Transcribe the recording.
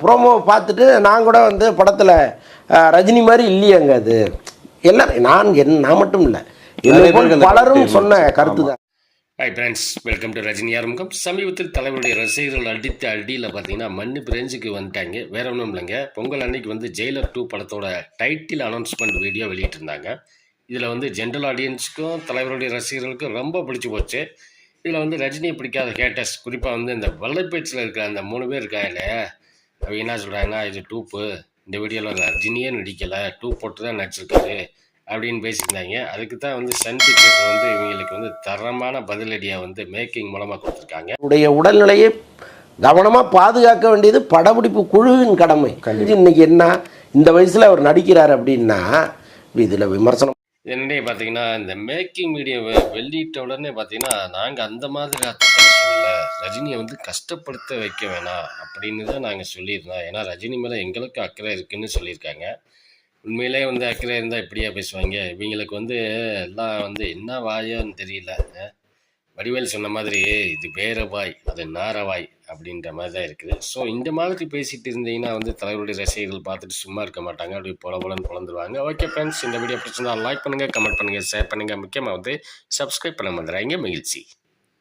Promo பார்த்துட்டு நான் கூட வந்து படத்தில் ரஜினி மாதிரி இல்லையேங்க அது. எல்லாரும் நான் என் நான் மட்டும் இல்லை. பலரும் சொன்ன. கருத்து தான் hi friends welcome to Rajini ஆரம்பம் சமீபத்தில் தலைவருடைய ரசிகர்கள் அடித்த அடியில் பார்த்தீங்கன்னா மண்ணு பிரெஞ்சுக்கு வந்துட்டாங்க. வேற ஒன்றும் இல்லைங்க. பொங்கல் அன்னைக்கு வந்து ஜெயிலர் டூ படத்தோட டைட்டில் அனௌன்ஸ்மெண்ட் வீடியோ வெளியிட்டிருந்தாங்க. இதில் வந்து ஜென்ரல் ஆடியன்ஸுக்கும் தலைவருடைய ரசிகர்களுக்கும் ரொம்ப பிடிச்சி போச்சு. இதில் வந்து ரஜினியை பிடிக்காத ஹேட்டர்ஸ் குறிப்பாக வந்து இந்த வலைப்பேச்சில் இருக்கிற அந்த மூணு பேர் இருக்காங்க அவங்க என்ன சொல்கிறாங்கன்னா இது டூப்பு. இந்த வீடியோவில் ரஜினியே நடிக்கலை டூ போட்டு தான் நடிச்சிருக்காரு அப்படின்னு பேசியிருந்தாங்க. அதுக்கு தான் வந்து சன் பிக்சர்ஸ் வந்து இவங்களுக்கு வந்து தரமான பதிலடியாக வந்து மேக்கிங் மூலமாக கொடுத்துருக்காங்க. உடைய உடல்நிலையை கவனமாக பாதுகாக்க வேண்டியது படப்பிடிப்பு குழுவின் கடமை. இன்னைக்கு என்ன? இந்த வயசில் அவர் நடிக்கிறார் அப்படின்னா இதில் விமர்சனம் என்னடைய பார்த்தீங்கன்னா இந்த மேக்கிங் மீடியா வெளியிட்ட உடனே பார்த்தீங்கன்னா நாங்கள் அந்த மாதிரி அர்த்தத்தில் சொல்லல. ரஜினியை வந்து கஷ்டப்படுத்த வைக்க வேணாம் அப்படின்னு தான் நாங்கள் சொல்லியிருந்தோம். ஏன்னா ரஜினி மேலே எங்களுக்கு அக்கறை இருக்குன்னு சொல்லியிருக்காங்க. உண்மையிலே வந்து அக்கறை இருந்தால் இப்படியா பேசுவாங்க? இவங்களுக்கு வந்து எல்லாம் வந்து என்ன வாயோன்னு தெரியல. வடிவேல் சொன்ன மாதிரி இது வேற வாய் அது நாரவாய் அப்படின்ற மாதிரி தான் இருக்குது. ஸோ இந்த மாதிரி பேசிகிட்டு இருந்தீங்கன்னா வந்து தலைவருடைய ரசிகர்கள் பார்த்துட்டு சும்மா இருக்க மாட்டாங்க. அப்படி பொல பொலன்னு பொழந்துருவாங்க ஓகே ஃப்ரெண்ட்ஸ் இந்த வீடியோ பிடிச்சிருந்தா லைக் பண்ணுங்கள் கமெண்ட் பண்ணுங்கள் ஷேர் பண்ணுங்கள் முக்கியமாக வந்து சப்ஸ்கிரைப் பண்ண வந்துடுறாங்க மகிழ்ச்சி.